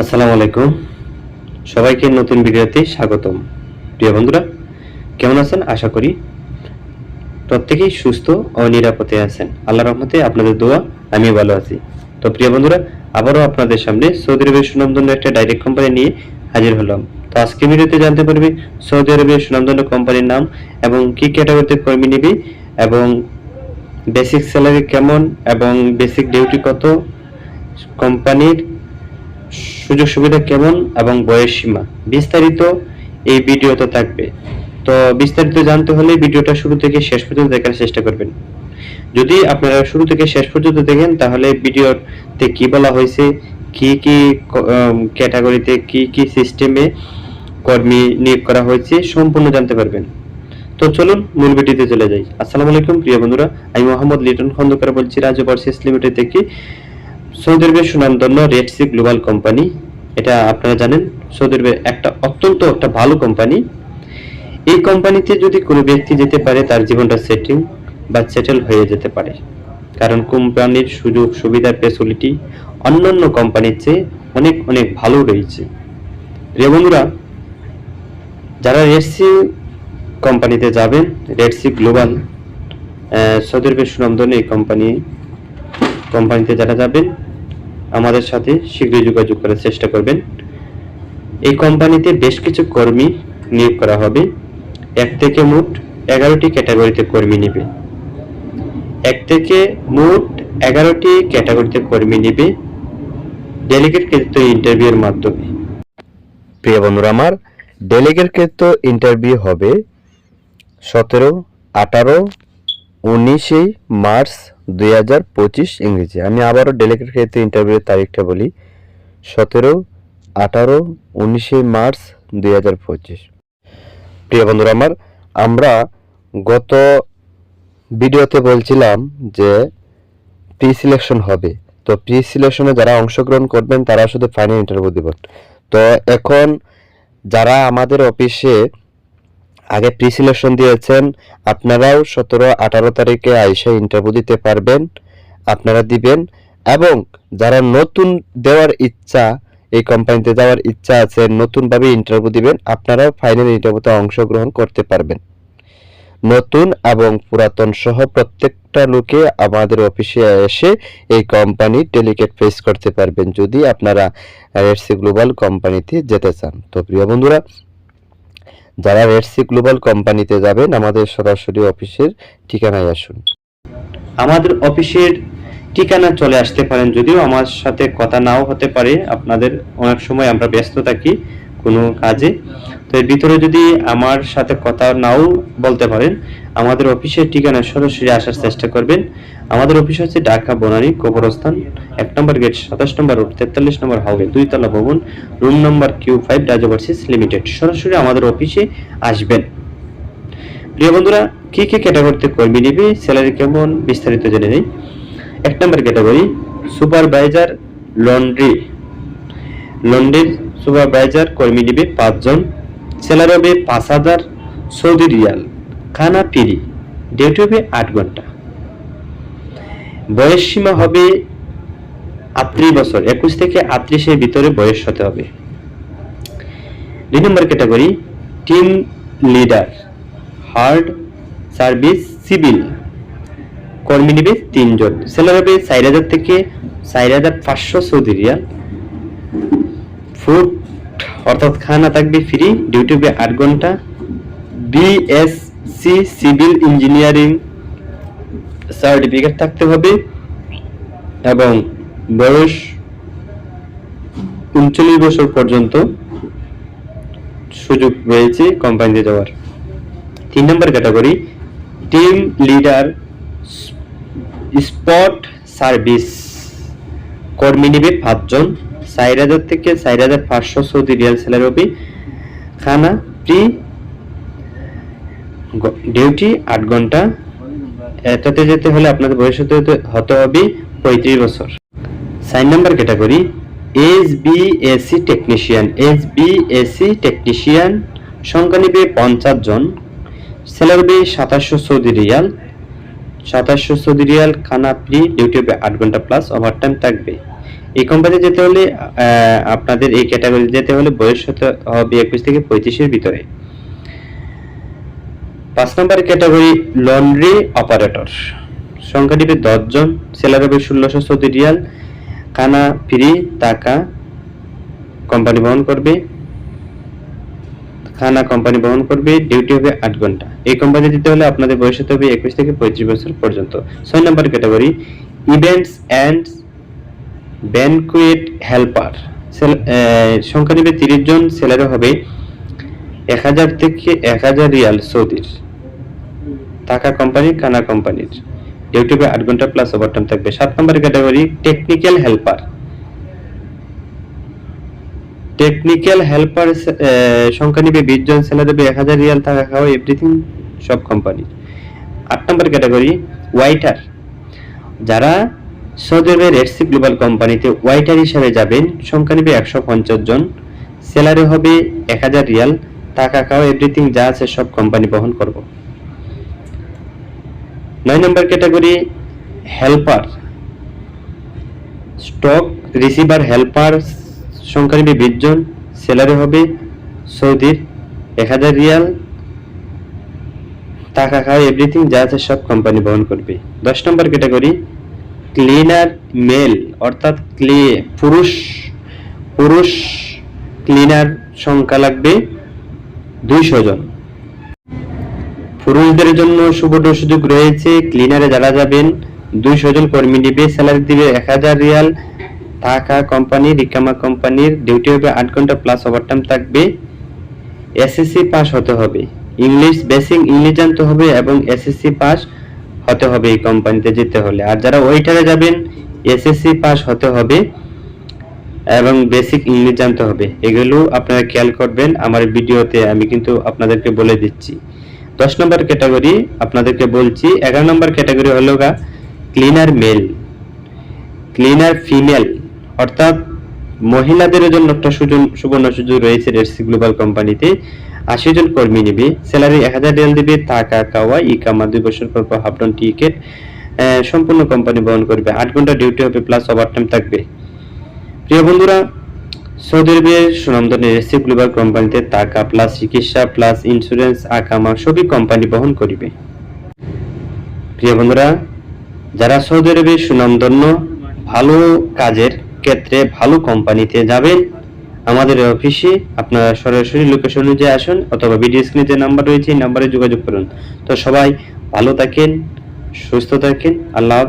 আসসালামু আলাইকুম। সবাইকে নতুন ভিডিওতে স্বাগতম। প্রিয় বন্ধুরা, কেমন আছেন? আশা করি প্রত্যেকেই সুস্থ ও নিরাপদে আছেন। আল্লাহ রহমতে আপনাদের দোয়া আমি ভালো আছি। তো প্রিয় বন্ধুরা, আবারও আপনাদের সামনে সৌদি আরবের সুনামধন্য একটা ডাইরেক্ট কোম্পানি নিয়ে হাজির হলাম। তো আজকে ভিডিওতে জানতে পারবে সৌদি আরবের সুনামধন্য কোম্পানির নাম এবং কি ক্যাটাগরিতে কর্মী নিবে এবং বেসিক স্যালারি কেমন এবং বেসিক ডিউটি কত? কোম্পানির সুযোগ সুবিধা কেমন এবং বয়স সীমা? বিস্তারিত এই ভিডিওতে থাকবে। তো বিস্তারিত জানতে হলে ভিডিওটা শুরু থেকে শেষ পর্যন্ত দেখার চেষ্টা করবেন। যদি আপনারা শুরু থেকে শেষ পর্যন্ত দেখেন, তাহলে ভিডিওতে কি বলা হয়েছে, কি কি ক্যাটাগরিতে কি কি সিস্টেমে কর্মী নিয়োগ করা হয়েছে, সম্পূর্ণ জানতে পারবেন। তো চলুন মূল ভিডিওতে চলে যাই। আসসালামু আলাইকুম, প্রিয় বন্ধুরা। আমি মোহাম্মদ লিটন খন্দকার বলছি রাজু ভার্সেস লিমিটেড থেকে। সৌদি আরবের সুনামধন্য রেড সি গ্লোবাল কোম্পানি এটা আপনারা জানেন, সৌদি আরবের একটা অত্যন্ত একটা ভালো কোম্পানি এই কোম্পানিতে যদি কোনো ব্যক্তি যেতে পারে, তার জীবনটা সেটিং বা সেটেল হয়ে যেতে পারে। কারণ কোম্পানির সুযোগ সুবিধার ফেসিলিটি অন্যান্য কোম্পানির চেয়ে অনেক অনেক ভালো রয়েছে। প্রিয় বন্ধুরা, যারা রেডসি কোম্পানিতে যাবেন রেডসি গ্লোবাল সৌদি আরবের সুনামধন্য এই কোম্পানি কোম্পানিতে যারা যাবেন আমাদের সাথে শীঘ্রই যোগাযোগ করার চেষ্টা করবেন। এই কোম্পানিতে বেশ কিছু কর্মী নিয়োগ করা হবে। এক থেকে মোট এগারোটি ক্যাটাগরিতে কর্মী নেবে। এক থেকে মোট এগারোটি ক্যাটাগরিতে কর্মী নেবে ডেলিগেট কৃত ইন্টারভিউর মাধ্যমে। প্রিয় বন্ধুরা আমার, ডেলিগেট কৃত ইন্টারভিউ হবে সতেরো, আঠারো, উনিশে মার্চ দুই হাজার পঁচিশ ইংরেজি। আমি আবারও ডেলিগেট ক্ষেত্রে ইন্টারভিউয়ের তারিখটা বলি। সতেরো, আঠারো, উনিশে মার্চ দুই হাজার পঁচিশ। প্রিয় বন্ধুরা আমার, আমরা গত ভিডিওতে বলছিলাম যে প্রি সিলেকশন হবে। তো প্রি সিলেকশনে যারা অংশগ্রহণ করবেন, তারা শুধু ফাইনাল ইন্টারভিউ দেবেন। তো এখন যারা আমাদের অফিসে আগে প্রি সিলেকশন দিয়েছেন, আপনারাও সতেরো, আঠারো তারিখে আইসা ইন্টারভিউ দিতে পারবেন, আপনারা দিবেন। এবং যারা নতুন দেওয়ার ইচ্ছা, এই কোম্পানিতে যাওয়ার ইচ্ছা আছে, নতুনভাবে ইন্টারভিউ দিবেন, আপনারাও ফাইনাল ইন্টারভিউতে অংশগ্রহণ করতে পারবেন। নতুন এবং পুরাতন সহ প্রত্যেকটা লোকে আমাদের অফিসে এসে এই কোম্পানি ডেলিকেট ফেস করতে পারবেন, যদি আপনারা রেডসি গ্লোবাল কোম্পানিতে যেতে চান। তো প্রিয় বন্ধুরা যারা রেডসি গ্লোবাল কোম্পানিতে যাবেন, আমাদের সরাসরি অফিসের ঠিকানায় আসুন। আমাদের অফিসের ঠিকানা চলে আসতে পারেন, যদিও আমার সাথে কথা নাও হতে পারে। আপনাদের অনেক সময় আমরা ব্যস্ত থাকি কোনো কাজে। তো এর ভিতরে যদি আমার সাথে কথা নাও বলতে পারেন আমাদের অফিসের ঠিকানা সরাসরি আসার চেষ্টা করবেন। আমাদের অফিস হচ্ছে ঢাকা বনানী কবরস্থান, এক নম্বর গেট সাতাশ নম্বর রোড, তেতাল্লিশ নম্বর হাউবে দুইতলা ভবন, রুম নম্বর কিউ ফাইভ রাজভার্সিস লিমিটেড। সরাসরি আমাদের অফিসে আসবেন। প্রিয় বন্ধুরা, কি কি ক্যাটাগরিতে কর্মী নেবে, স্যালারি কেমন, বিস্তারিত জেনে নেই। এক নম্বর ক্যাটাগরি, সুপারভাইজার, লন্ড্রি। লন্ড্রির সুপারভাইজার কর্মী নেবে পাঁচজন। স্যালারি হবে পাঁচ হাজার সৌদি রিয়াল। খানা ফিরি ডিউটি হবে আট ঘণ্টা। বয়স সীমা হবে আটত্রিশ বছর, একুশ থেকে আটত্রিশের ভিতরে বয়স হতে হবে। দুই নম্বর category, team leader, hard service civil. কর্মী নিবে তিনজন স্যালারি হবে চার হাজার থেকে চার হাজার পাঁচশো সৌদি রিয়াল। ফুড, অর্থাৎ খানা থাকবে ফ্রি ডিউটি হবে আট ঘণ্টা। বিএসসি সিভিল ইঞ্জিনিয়ারিং সার্টিফিকেট থাকতে হবে এবং বয়স উনচল্লিশ বছর পর্যন্ত সুযোগ রয়েছে কোম্পানিতে যাওয়ার। তিন নম্বর category team leader spot service কর্মী নিবে পাঁচজন, চার হাজার থেকে চার হাজার পাঁচশো সৌদি রিয়াল স্যালারি হবে। খানা প্রি ডিউটি আট ঘণ্টা। এটাতে যেতে হলে আপনাদের বয়স হতে, হতে- হবে পঁয়ত্রিশ বছর। Sign number category, S B AC technician S B AC technician সংখ্যা নিবে পঞ্চাশ জন। স্যালারি হবে সাতাশশো সৌদি রিয়াল। সাতাশশো সৌদি রিয়াল খানা ফ্রি ডিউটি হবে আট ঘণ্টা প্লাস ওভারটাইম থাকবে। এই কোম্পানিতে যেতে হলে আপনাদের এই ক্যাটাগরি যেতে হলে বয়স হতে হবে একুশ থেকে পঁয়ত্রিশের ভিতরে। পাঁচ নম্বর ক্যাটাগরি লন্ড্রি অপারেটর। সংখ্যা দিবে দশজন হবে ষোলোশো চৌদ্দ রিয়াল। খানা, ফ্রি, টাকা কোম্পানি বহন করবে। খানা কোম্পানি বহন করবে। ডিউটি হবে আট ঘণ্টা। এই কোম্পানি দিতে হলে আপনাদের বয়স হতে হবে একুশ থেকে পঁয়ত্রিশ বছর পর্যন্ত। ছয় নম্বর category, events and banquet helper. সংখ্যা নেবে তিরিশ জন। স্যালারি হবে এক হাজার থেকে এক হাজার রিয়াল সৌদির। টাকা কোম্পানি কানা কোম্পানির ইউটিউবে আট ঘণ্টা প্লাস ওভারটাইম থাকবে। সাত নম্বর category technical helper technical helper সংখ্যা নিবে বিশ জন স্যালারি দেবে এক হাজার রিয়াল, টাকা খাওয়া এভরিথিং সব কোম্পানি আট নম্বর ক্যাটাগরি ওয়াইটার যারা সৌদি আরবের গ্লোবাল কোম্পানিতে ওয়াইটার হিসাবে যাবেন, সংখ্যা নিবে একশো পঞ্চাশ জন স্যালারি হবে এক হাজার রিয়াল, টাকা খাওয়া এভরিথিং যা আছে সব কোম্পানি বহন করব। নয় নম্বর category helper stock receiver helper সংখ্যা নিবে বিশ জন স্যালারি হবে সৌদির এক হাজার রিয়াল। টাকা খাওয়া এভরিথিং যা আছে সব কোম্পানি বহন করবে। দশ নম্বর ক্যাটাগরি ক্লিনার মেল অর্থাৎ ক্লে পুরুষ পুরুষ ক্লিনার সংখ্যা লাগবে দুইশো জন। পুরুষদের জন্য সুবর্ণ সুযোগ রয়েছে। ক্লিনারে যারা যাবেন, দুইশো জন কর্মী নিবে। স্যালারি দিবে এক হাজার রিয়াল। টাকা কোম্পানি রিকামা কোম্পানির ডিউটি হবে আট ঘণ্টা প্লাস ওভারটাইম থাকবে। এসএসসি পাস হতে হবে। ইংলিশ বেসিক ইংলিশ জানতে হবে এবং এসএসসি পাস হতে হবে এই কোম্পানিতে যেতে হলে। আর যারা ওইটারে যাবেন এসএসসি পাস হতে হবে এবং বেসিক ইংলিশ জানতে হবে। এগুলো আপনারা খেয়াল করবেন। আমার ভিডিওতে আমি কিন্তু আপনাদেরকে বলে দিচ্ছি। দশ নম্বর ক্যাটাগরি আপনাদেরকে বলছি, এগারো নম্বর ক্যাটাগরি হলো গা ক্লিনার মেল ক্লিনার ফিমেল অর্থাৎ মহিলাদের জন্য একটা সুযোগ সুবর্ণ সুযোগ রয়েছে রেডসি গ্লোবাল কোম্পানিতে আশি জন কর্মী নেবে। স্যালারি এক হাজার রিয়াল দেবে টাকা কাওয়া ইকামা দুই বছর পর পর হাফডন টিকিট সম্পূর্ণ কোম্পানি বহন করবে। আট ঘণ্টা ডিউটি হবে প্লাস ওভারটাইম থাকবে। প্রিয় বন্ধুরা সৌদি আরবের সুনামধন্য রেসি গ্লোবাল কোম্পানিতে টাকা প্লাস চিকিৎসা প্লাস ইন্স্যুরেন্স আকামা সবই কোম্পানি বহন করিবে প্রিয় বন্ধুরা, যারা সৌদি আরবের সুনামধন্য, ভালো কাজের ক্ষেত্রে ভালো কোম্পানিতে যাবেন, আমাদের অফিসে আপনারা সরাসরি লোকেশন অনুযায়ী আসুন অথবা ভিডিও স্ক্রিনে যে নাম্বার রয়েছে, এই নাম্বারে যোগাযোগ করুন তো সবাই ভালো থাকেন, সুস্থ থাকেন, আল্লাহ।